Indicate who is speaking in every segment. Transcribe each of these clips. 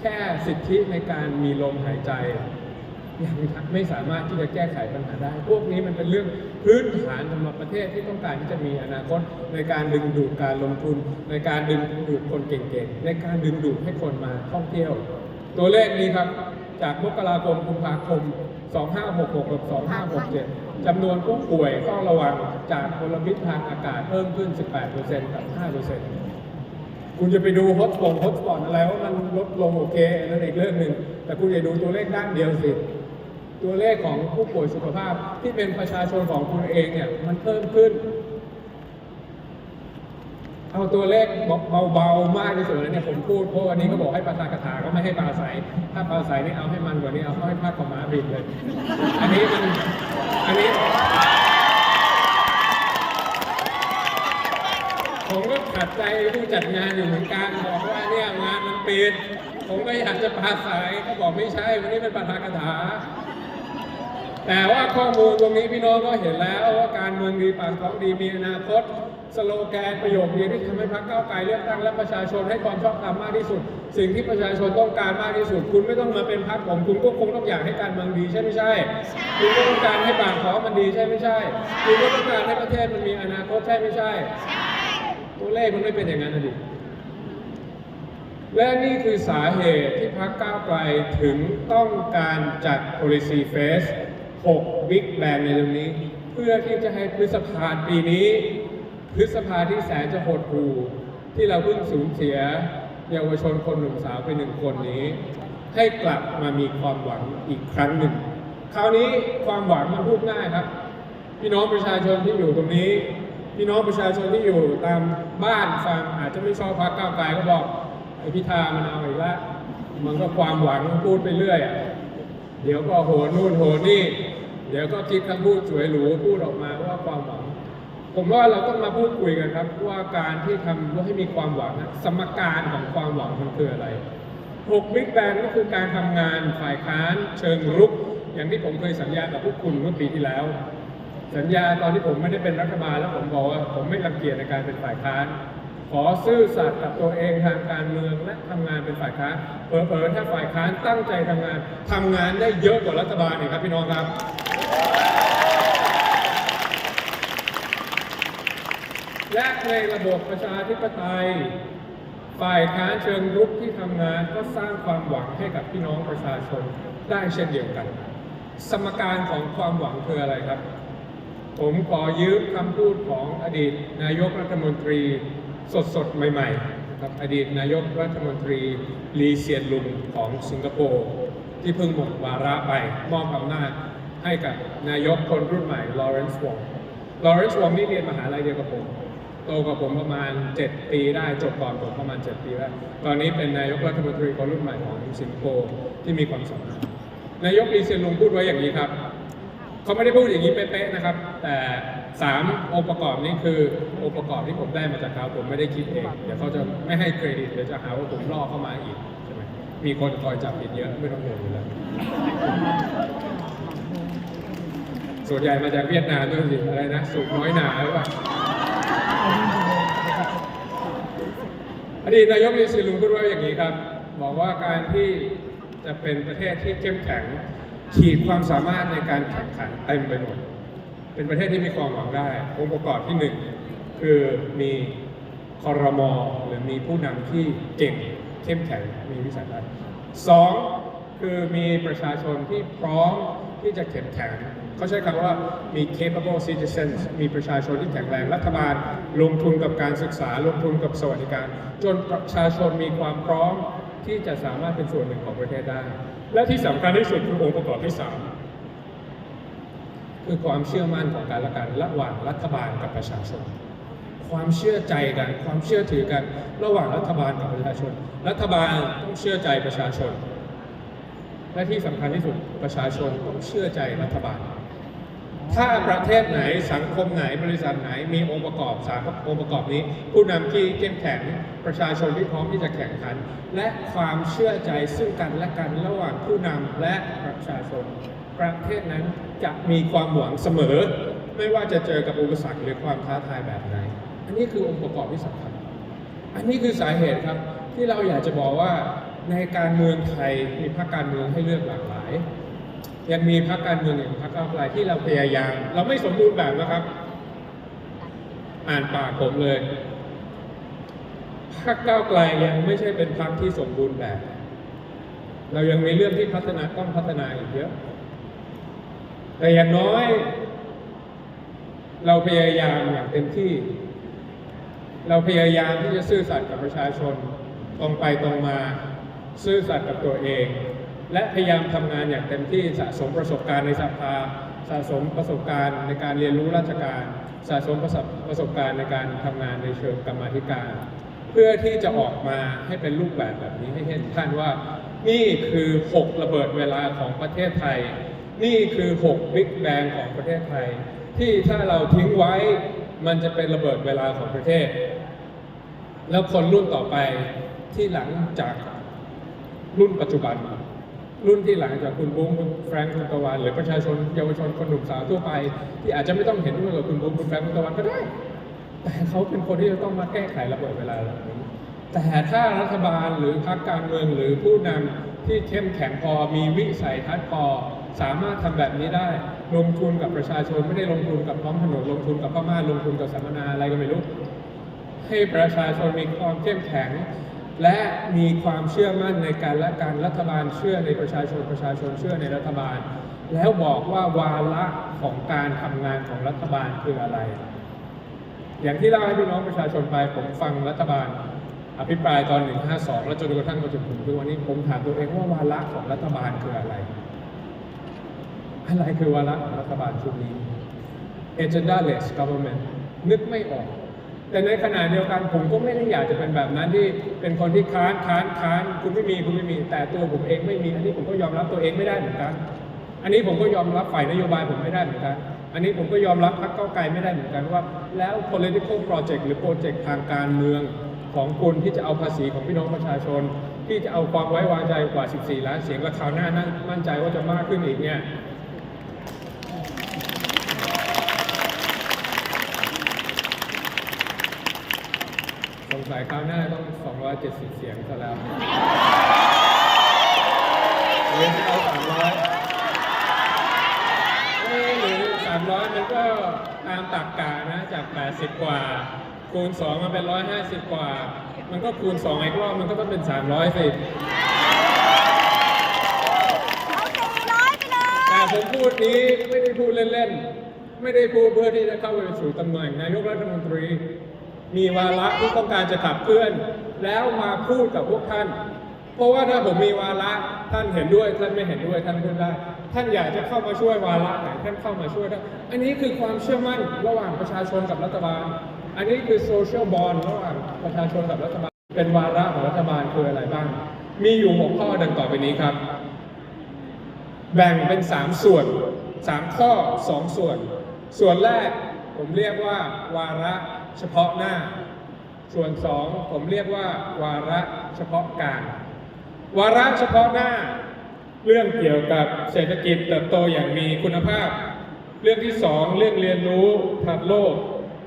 Speaker 1: แค่สิทธิในการมีลมหายใจยังไม่สามารถที่จะแก้ไขปัญหาได้ พวกนี้มันเป็นเรื่องพื้นฐานสำหรับประเทศที่ต้องการที่จะมีอนาคตในการดึงดูดการลงทุน ในการดึงดูดคนเก่งๆ ในการดึงดูดให้คนมาท่องเที่ยว ตัวเลขนี้ครับ จากมกราคมกุมภาคม 2566กับ2567จำนวนผู้ป่วยเฝ้าระวังจากมลพิษทางอากาศเพิ่มขึ้น 18%กับ 5% คุณจะไปดูฮอตสปอตฮอตสปอตอะไรว่ามันลดลงโอเคนั่นอีกเรื่องหนึ่ง แต่คุณอย่าดูตัวเลขด้านเดียวสิ ตัวเลขของผู้ป่วยสุขภาพที่เป็นประชาชนของคุณเองเนี่ยมันเพิ่มขึ้น เอาตัวเลขเบาๆมากที่สุดเลยเนี่ยผมพูดเพราะวันนี้ก็บอกให้ปาตากถาก็ไม่ให้ปลาใสถ้าปลาใสนี่เอาให้มันกว่านี้เอาให้ภาคกับหมาบินเลย อันนี้มันอันนี้ ผมก็ขัดใจผู้จัดงานอยู่เหมือนกันบอกว่าเนี่ยงานมันปิด ผมก็อยากจะปาศัยก็บอกไม่ใช่วันนี้เป็นประธานคาถา แต่ว่าข้อมูลตรงนี้พี่น้องก็เห็นแล้วว่าการเมืองดีปากท้องดีมีอนาคต สโลแกนประโยคเดียวที่ทำให้พรรคก้าวไกลเลือกตั้งและประชาชนให้ความชอบธรรมมากที่สุด สิ่งที่ประชาชนต้องการมากที่สุด คุณไม่ต้องมาเป็นพรรคผมคุณก็คงต้องอยากให้การเมืองดีใช่ไม่ใช่ คุณก็ต้องการให้ปากท้องมันดีใช่ไม่ใช่ คุณก็ต้องการให้ประเทศมันมีอนาคตใช่ไม่ใช่ ตัวเลขมันไม่เป็นอย่างนั้นนะดิและนี่คือสาเหตุที่พรรคก้าวไกลถึงต้องการจัด policy face 6 big bang ในเรื่องนี้ เพื่อที่จะให้พฤษภาปีนี้ พฤษภาที่แสนจะหดหู่ที่เราเพิ่งสูญเสียเยาวชนคนหนุ่มสาวไปหนึ่งคนนี้ ให้กลับมามีความหวังอีกครั้งหนึ่ง คราวนี้ความหวังมันพูดง่ายครับ พี่น้องประชาชนที่อยู่ตรงนี้ พี่น้องประชาชนที่อยู่ตามบ้านฟังอาจจะไม่ชอบพรรคก้าวไกลก็บอกไอพิธามันเอาอีกแล้วมันก็ความหวังมันพูดไปเรื่อยอะเดี๋ยวก็โหนู่นโหนี่ เดี๋ยวก็คิดคำพูดสวยหรูพูดออกมาว่าความหวัง ผมว่าเราต้องมาพูดคุยกันครับว่าการที่ทำให้มีความหวังนะสมการของความหวังมันคืออะไร6 Big Bang ก็คือการทำงานฝ่ายค้านเชิงรุก อย่างที่ผมเคยสัญญากับพวกคุณเมื่อปีที่แล้ว สัญญาตอนที่ผมไม่ได้เป็นรัฐบาลแล้วผมบอกว่าผมไม่รังเกียจในการเป็นฝ่ายค้าน ขอซื่อสัตย์กับตัวเองทางการเมืองและทำงานเป็นฝ่ายค้านเผลอๆถ้าฝ่ายค้านตั้งใจทำงานทำงานได้เยอะกว่ารัฐบาลอีกครับพี่น้องครับ และในระบบประชาธิปไตย ฝ่ายค้านเชิงรุกที่ทำงานก็สร้างความหวังให้กับพี่น้องประชาชนได้เช่นเดียวกัน สมการของความหวังคืออะไรครับ ผมขอยืมคำพูดของอดีตนายกรัฐมนตรีสดๆใหม่ๆครับอดีตนายกรัฐมนตรีลีเซียนลุงของสิงคโปร์ที่เพิ่งหมดวาระไปมอบอำนาจให้กับนายกคนรุ่นใหม่ลอเรนซ์วองลอเรนซ์วองนี่เรียนมหาลัยเดียวกับผมโตกว่าผมประมาณ 7 ปีได้จบก่อนผมประมาณ 7 ปีแล้ว ตอนนี้เป็นนายกรัฐมนตรีคนรุ่นใหม่ของสิงคโปร์ที่มีความสามารถนายกลีเซียนลุงพูดไว้อย่างนี้ครับ เขาไม่ได้พูดอย่างนี้เป๊ะๆนะครับ แต่สามองค์ประกอบนี้คือองค์ประกอบที่ผมได้มาจากเขาผมไม่ได้คิดเอง เดี๋ยวเขาจะไม่ให้เครดิตเดี๋ยวจะหาว่าผมล่อเข้ามาอีกใช่ไหมมีคนคอยจับผิดเยอะไม่ต้องห่วงอยู่แล้วส่วนใหญ่มาจากเวียดนามด้วยสิอะไรนะสุกน้อยหนาหรือเปล่าอดีตนายกลีซีลุงพูดไว้อย่างนี้ครับ บอกว่าการที่จะเป็นประเทศที่เข้มแข็ง ขีดความสามารถในการแข่งขันเต็มไปหมด เป็นประเทศที่มีความหวังได้ องค์ประกอบที่หนึ่งคือมีคอรมอหรือมีผู้นำที่เก่งเข้มแข็งมีวิสัยทัศน์สองคือมีประชาชนที่พร้อมที่จะเข้มแข็งเขาใช้คำว่ามี capable citizens มีประชาชนที่แข็งแรง รัฐบาลลงทุนกับการศึกษา ลงทุนกับสวัสดิการ จนประชาชนมีความพร้อมที่จะสามารถเป็นส่วนหนึ่งของประเทศได้ และที่สำคัญที่สุดคือองค์ประกอบที่สามคือความเชื่อมั่นของการละกันระหว่างรัฐบาลกับประชาชน ความเชื่อใจกัน ความเชื่อถือกัน ระหว่างรัฐบาลกับประชาชน รัฐบาลต้องเชื่อใจประชาชน และที่สำคัญที่สุดประชาชนต้องเชื่อใจรัฐบาล ถ้าประเทศไหนสังคมไหนบริษัทไหนมีองค์ประกอบสามองค์ประกอบนี้ ผู้นำที่เข้มแข็งประชาชนที่พร้อมที่จะแข่งขัน และความเชื่อใจซึ่งกันและกันระหว่างผู้นำและประชาชน ประเทศนั้นจะมีความหวังเสมอ ไม่ว่าจะเจอกับอุปสรรคหรือความท้าทายแบบไหน อันนี้คือองค์ประกอบที่สำคัญอันนี้คือสาเหตุครับที่เราอยากจะบอกว่าในการเมืองไทยมีพรรคการเมืองให้เลือกหลากหลาย ยังมีพรรคการเมืองอย่างพรรคก้าวไกลที่เราพยายาม เราไม่สมบูรณ์แบบนะครับ อ่านปากผมเลยพรรคก้าวไกลยังไม่ใช่เป็นพรรคที่สมบูรณ์แบบ เรายังมีเรื่องที่พัฒนาต้องพัฒนาอีกเยอะ แต่อย่างน้อย เราพยายามอย่างเต็มที่ เราพยายามที่จะซื่อสัตย์กับประชาชนตรงไปตรงมา ซื่อสัตย์กับตัวเอง และพยายามทำงานอย่างเต็มที่สะสมประสบการณ์ในสภา สะสมประสบการณ์ในการเรียนรู้ราชการ สะสมประสบประสบการณ์ในการทำงานในเชิงกรรมาธิการ เพื่อที่จะออกมาให้เป็นรูปแบบแบบนี้ให้เห็นท่านว่า นี่คือ 6 ระเบิดเวลาของประเทศไทย นี่คือ 6 บิ๊กแบงของประเทศไทย ที่ถ้าเราทิ้งไว้มันจะเป็นระเบิดเวลาของประเทศ แล้วคนรุ่นต่อไปที่หลังจากรุ่นปัจจุบัน รุ่นที่หลังจากคุณบุ้งคุณแฟรงค์คุณตะวันหรือประชาชนเยาวชนคนหนุ่มสาวทั่วไป ที่อาจจะไม่ต้องเห็นด้วยกับคุณบุ้งคุณแฟรงค์คุณตะวันก็ได้ แต่เขาเป็นคนที่จะต้องมาแก้ไขระเบิดเวลาเหล่านี้แต่ถ้ารัฐบาลหรือพรรคการเมืองหรือผู้นำที่เข้มแข็งพอมีวิสัยทัศน์พอสามารถทำแบบนี้ได้ลงทุนกับประชาชนไม่ได้ลงทุนกับท้องถนนลงทุนกับพ่อม่าลงทุนกับสัมมนาอะไรก็ไม่รู้ให้ประชาชนมีความเข้มแข็ง และมีความเชื่อมั่นในการและการรัฐบาลเชื่อในประชาชนประชาชนเชื่อในรัฐบาล แล้วบอกว่าวาระของการทำงานของรัฐบาลคืออะไร อย่างที่เล่าให้พี่น้องประชาชนไปผมฟังรัฐบาล อภิปรายตอน 152 แล้วจนกระทั่งมาถึงผมทุกวันนี้ผมถามตัวเองว่าวาระของรัฐบาลคืออะไร อะไรคือวาระของรัฐบาลชุดนี้ agendaless government นึกไม่ออก แต่ในขณะเดียวกันผมก็ไม่ได้อยากจะเป็นแบบนั้นที่เป็นคนที่ค้านค้านค้านคุณไม่มีคุณไม่มี แต่ตัวผมเองไม่มี อันนี้ผมก็ยอมรับตัวเองไม่ได้เหมือนกัน อันนี้ผมก็ยอมรับฝ่ายนโยบายผมไม่ได้เหมือนกัน อันนี้ผมก็ยอมรับพรรคเก้าไกลไม่ได้เหมือนกันว่า แล้ว political project หรือโปรเจกต์ทางการเมืองของคุณที่จะเอาภาษีของพี่น้องประชาชน ที่จะเอาความไว้วางใจกว่า 14 ล้านเสียงและคราวหน้านั่นมั่นใจว่าจะมากขึ้นอีกเนี่ย สงสัยคราวหน้าต้อง 270 เสียงซะแล้วหรือเอา300เอ้ยหรือ300 มันก็ตามตักกะนะ จาก 80 กว่า คูณ 2 มันเป็น 150 กว่า มันก็คูณ 2 อีกรอบ มันก็ต้องเป็น 300สิ
Speaker 2: เอาสี่ร้อยไปเลย
Speaker 1: แต่ผมพูดนี้ไม่ได้พูดเล่น ๆ ไม่ได้พูดเพื่อที่จะเข้าไปสู่ตำแหน่งนายกรัฐมนตรี มีวาระที่ต้องการจะขับเคลื่อน แล้วมาพูดกับพวกท่าน เพราะว่าถ้าผมมีวาระท่านเห็นด้วยท่านไม่เห็นด้วยท่านพูดได้ท่านอยากจะเข้ามาช่วยวาระไหนท่านเข้ามาช่วยได้อันนี้คือความเชื่อมั่นระหว่างประชาชนกับรัฐบาล อันนี้คือโซเชียลบอลระหว่างประชาชนกับรัฐบาล เป็นวาระของรัฐบาลคืออะไรบ้าง มีอยู่หกข้อดังต่อไปนี้ครับ แบ่งเป็น3ส่วน3ข้อ2ส่วน ส่วนแรกผมเรียกว่าวาระ เฉพาะหน้า ส่วนสองผมเรียกว่า วาระเฉพาะการ วาระเฉพาะหน้า เรื่องเกี่ยวกับเศรษฐกิจเติบโตอย่างมีคุณภาพ เรื่องที่สองเรื่องเรียนรู้ทัดโลก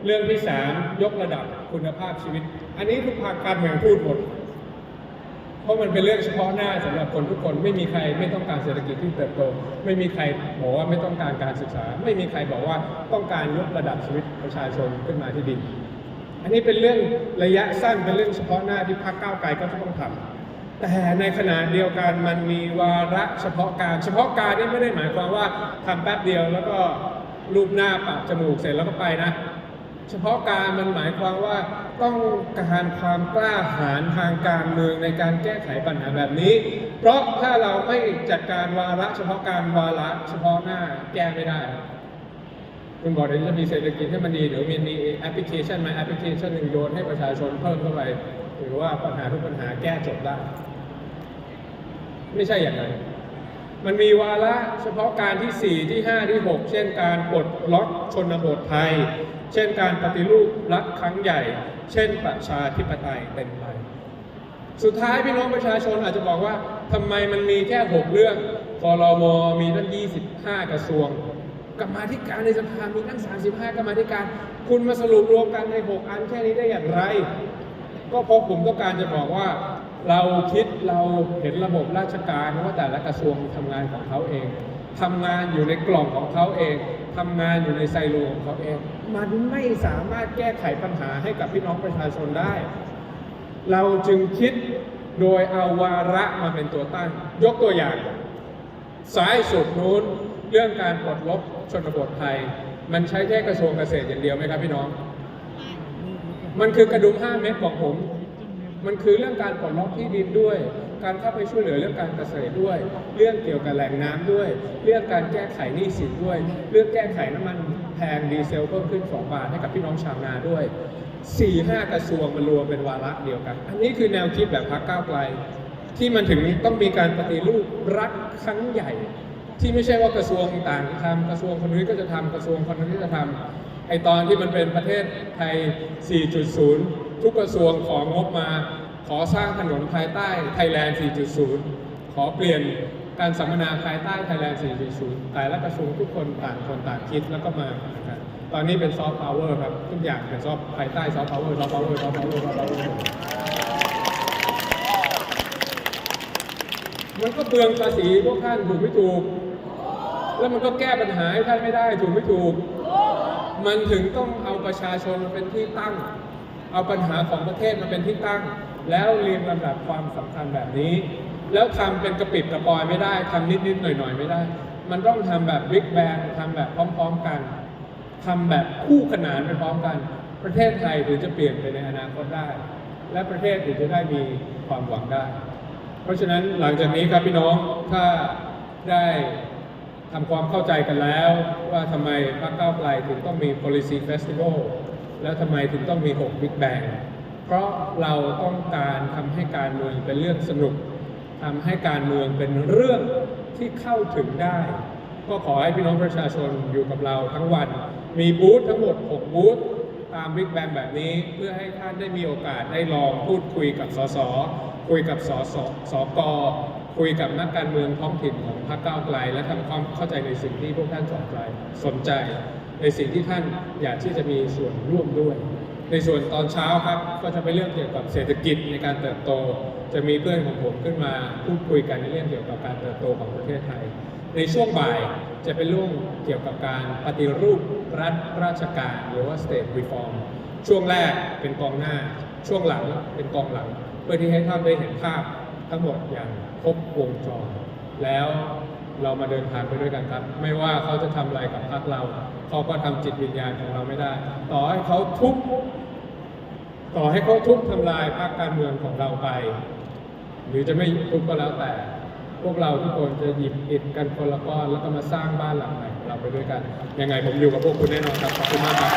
Speaker 1: เรื่องที่สามยกระดับคุณภาพชีวิต อันนี้ทุกภาคการเมืองพูดหมด เพราะมันเป็นเรื่องเฉพาะหน้าสำหรับคนทุกคนไม่มีใครไม่ต้องการเศรษฐกิจที่เติบโต ไม่มีใครบอกว่าไม่ต้องการการศึกษา ไม่มีใครบอกว่าต้องการยกระดับชีวิตประชาชนขึ้นมาที่ดีอันนี้เป็นเรื่องระยะสั้นเป็นเรื่องเฉพาะหน้าที่พรรคก้าวไกลก็ต้องทำแต่ในขณะเดียวกันมันมีวาระเฉพาะการ เฉพาะการนี่ไม่ได้หมายความว่าทำแป๊บเดียวแล้วก็รูปหน้าปากจมูกเสร็จแล้วก็ไปนะ เฉพาะการมันหมายความว่าต้องการความกล้าหาญทางการเมืองในการแก้ไขปัญหาแบบนี้ เพราะถ้าเราไม่จัดการวาระ เฉพาะการวาระ เฉพาะหน้าแก้ไม่ได้คุณบอกเดี๋ยวจะมีเศรษฐกิจให้มันดีเดี๋ยวมีมีแอปพลิเคชันมาแอปพลิเคชันหนึ่งโยนให้ประชาชนเพิ่มเข้าไปหรือว่าปัญหาทุกปัญหาแก้จบได้ ไม่ใช่อย่างนั้นมันมีวาระเฉพาะการที่ 4 ที่ 5 ที่ 6 เช่นการปลดล็อกชนบทไทย เช่นการปฏิรูปรัฐครั้งใหญ่ เช่นประชาธิปไตยเต็มใบสุดท้ายพี่น้องประชาชนอาจจะบอกว่าทำไมมันมีแค่ 6 เรื่องคอรมอมีตั้ง 25 กระทรวง กรรมาธิการในสภามีตั้ง 35 กรรมาธิการ คุณมาสรุปรวมกันใน 6 อันแค่นี้ได้อย่างไร ก็เพราะผมต้องการจะบอกว่าเราคิดเราเห็นระบบราชการว่าแต่ละกระทรวงทำงานของเขาเอง ทำงานอยู่ในกล่องของเขาเองทำงานอยู่ในไซโลของเขาเอง มันไม่สามารถแก้ไขปัญหาให้กับพี่น้องประชาชนได้ เราจึงคิดโดยเอาวาระมาเป็นตัวตั้ง ยกตัวอย่าง ซ้ายสุดนู้นเรื่องการปลดล็อกชนบทไทย มันใช้แค่กระทรวงเกษตรอย่างเดียวไหมครับพี่น้อง มันคือกระดุม5เม็ดของผม มันคือเรื่องการปลดล็อกที่ดินด้วย การเข้าไปช่วยเหลือเรื่องการเกษตรด้วย เรื่องเกี่ยวกับแหล่งน้ำด้วย เรื่องการแก้ไขหนี้สินด้วย เรื่องแก้ไขน้ำมันแพงดีเซลเพิ่มขึ้น 2 บาทให้กับพี่น้องชาวนาด้วย 4 5 กระทรวงมารวมเป็นวาระเดียวกัน อันนี้คือแนวคิดแบบพรรคก้าวไกล ที่มันถึงต้องมีการปฏิรูปรัฐครั้งใหญ่ ที่ไม่ใช่ว่ากระทรวงต่างทำกระทรวงคนนี้ก็จะทำกระทรวงคนนี้นก็จะทำไอตอนที่มันเป็นประเทศไทย 4.0 ทุกกระทรวงของงบมา ขอสร้างถนนภายใต้ไทยแลนด์ 4.0 ขอเปลี่ยนการสัมมนาภายใต้ไทยแลนด์ 4.0 แต่ละกระทรวงทุกคนต่างคนต่างคิดแล้วก็มากันตอนนี้เป็นซอฟต์พาวเวอร์ครับ ทุกอย่างเป็นซอฟต์ภายใต้ซอฟต์พาวเวอร์ซอฟต์พาวเวอร์ซอฟต์พาวเวอร์ซอฟต์พาวเวอร์มันก็เปลืองภาษีพวกท่านถูกไม่ถูก แล้วมันก็แก้ปัญหาให้ท่านไม่ได้ถูกไม่ถูก มันถึงต้องเอาประชาชนมาเป็นที่ตั้ง เอาปัญหาของประเทศมาเป็นที่ตั้ง แล้วเรียงลำดับความสำคัญแบบนี้ แล้วทำเป็นกระปิดกระปอยไม่ได้ทำนิดๆหน่อยๆไม่ได้ มันต้องทำแบบบิ๊กแบงทำแบบพร้อม ๆกันทำแบบคู่ขนานไปพร้อมกัน ประเทศไทยถึงจะเปลี่ยนไปในอนาคตได้ และประเทศถึงจะได้มีความหวังได้ เพราะฉะนั้นหลังจากนี้ครับพี่น้องถ้าได้ทำความเข้าใจกันแล้ว ว่าทำไมพรรคก้าวไกลถึงต้องมี policy festival แล้วทำไมถึงต้องมี 6 Big Bang เพราะเราต้องการทำให้การเมืองเป็นเรื่องสนุกทำให้การเมืองเป็นเรื่องที่เข้าถึงได้ ก็ขอให้พี่น้องประชาชนอยู่กับเราทั้งวัน มีบูธทั้งหมด 6 บูธตามบิ๊กแบงแบบนี้เพื่อให้ท่านได้มีโอกาสได้ลองพูดคุยกับสสคุยกับสสสกคุยกับนักการเมืองท้องถิ่นของพรรคก้าวไกล และทำความเข้าใจในสิ่งที่พวกท่านสนใจสนใจ ในสิ่งที่ท่านอยากที่จะมีส่วนร่วมด้วย ในส่วนตอนเช้าครับก็จะเป็นเรื่องเกี่ยวกับเศรษฐกิจในการเติบโต จะมีเพื่อนของผมขึ้นมาพูดคุยกันในเรื่องเกี่ยวกับการเติบโตของประเทศไทย ในช่วงบ่ายจะเป็นเรื่องเกี่ยวกับการปฏิรูปรัฐราชการหรือว่า state reform ช่วงแรกเป็นกองหน้า ช่วงหลังเป็นกองหลัง เพื่อที่ให้ท่านได้เห็นภาพทั้งหมดอย่างครบวงจรแล้ว เรามาเดินทางไปด้วยกันครับ ไม่ว่าเขาจะทำอะไรกับพรรคเรา เขาก็ทำจิตวิญญาณของเราไม่ได้ ต่อให้เขาทุบต่อให้เขาทุบทำลายพรรคการเมืองของเราไป หรือจะไม่ทุบก็แล้วแต่ พวกเราทุกคนจะหยิบอิฐกันคนละก้อนแล้วก็มาสร้างบ้านหลังใหม่ของเราไปด้วยกัน ยังไงผมอยู่กับพวกคุณแน่นอนครับขอบคุณมากครับ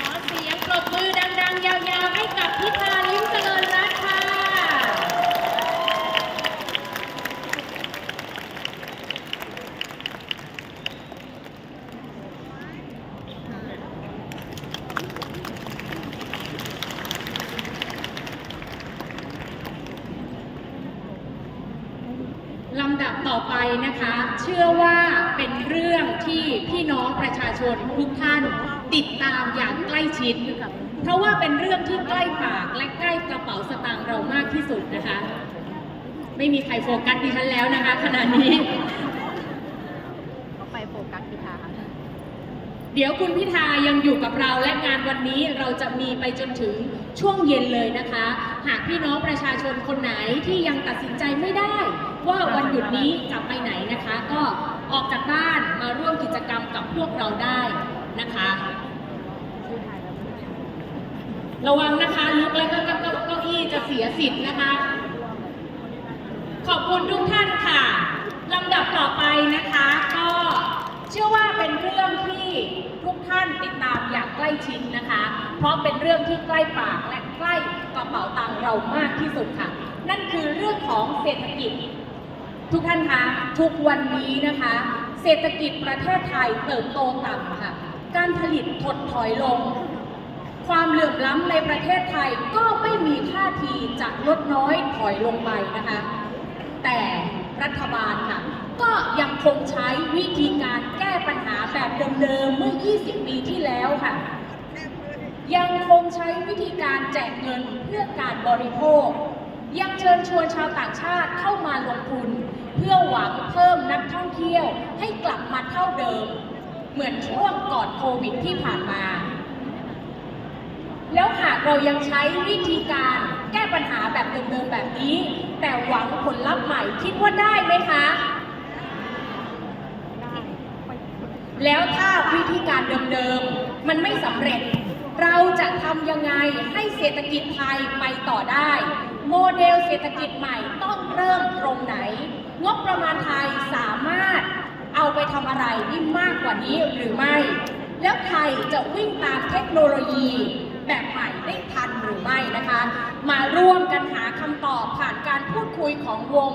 Speaker 3: ขอเสียงปรบมือดังๆ ยาวๆ ให้กับพิธาลิ้มเจริญรัตน์ค่ะ ลำดับ ต่อไปนะคะ เชื่อว่าเป็นเรื่องที่พี่น้องประชาชนทุกท่านติดตามอย่างใกล้ชิด เพราะว่าเป็นเรื่องที่ใกล้ปากและใกล้กระเป๋าสตางค์เรามากที่สุดนะคะ ไม่มีใครโฟกัสดิฉันแล้วนะคะขณะนี้
Speaker 2: เขาไปโฟกัสพิธา
Speaker 3: เดี๋ยวคุณพิธายังอยู่กับเราและงานวันนี้เราจะมีไปจนถึงช่วงเย็นเลยนะคะ หากพี่น้องประชาชนคนไหนที่ยังตัดสินใจไม่ได้ ว่าวันหยุดนี้จะไปไหนนะคะ ก็ออกจากบ้านมาร่วมกิจกรรมกับพวกเราได้นะคะ ระวังนะคะลุกแล้วก็เก้าอี้จะเสียสิทธิ์นะคะ ขอบคุณทุกท่านค่ะลำดับต่อไปนะคะ ก็เชื่อว่าเป็นเรื่องที่ทุกท่านติดตามอย่างใกล้ชิดนะคะ เพราะเป็นเรื่องที่ใกล้ปากและใกล้กระเป๋าตังค์เรามากที่สุดค่ะ นั่นคือเรื่องของเศรษฐกิจ ทุกท่านคะทุกวันนี้นะคะ เศรษฐกิจประเทศไทยเติบโตต่ำค่ะ การผลิตถดถอยลง ความเหลื่อมล้ำในประเทศไทยก็ไม่มีท่าทีจะลดน้อยถอยลงไปนะคะ แต่รัฐบาลค่ะ ก็ยังคงใช้วิธีการแก้ปัญหาแบบเดิมๆเมื่อ 20 ปีที่แล้วค่ะ ยังคงใช้วิธีการแจกเงินเพื่อการบริโภค ยังเชิญชวนชาวต่างชาติเข้ามาลงทุน เพื่อหวังเพิ่มนักท่องเที่ยวให้กลับมาเท่าเดิม เหมือนช่วงก่อนโควิดที่ผ่านมา แล้วหากเรายังใช้วิธีการแก้ปัญหาแบบเดิมๆแบบนี้ แต่หวังผลลัพธ์ใหม่คิดว่าได้ไหมคะแล้วถ้าวิธีการเดิมๆ มันไม่สำเร็จ เราจะทำยังไงให้เศรษฐกิจไทยไปต่อได้ โมเดลเศรษฐกิจใหม่ต้องเริ่มตรงไหน งบประมาณไทยสามารถเอาไปทำอะไรที่มากกว่านี้หรือไม่ แล้วไทยจะวิ่งตามเทคโนโลยีแบบใหม่ได้ทันหรือไม่นะคะ มาร่วมกันหาคำตอบผ่านการพูดคุยของวง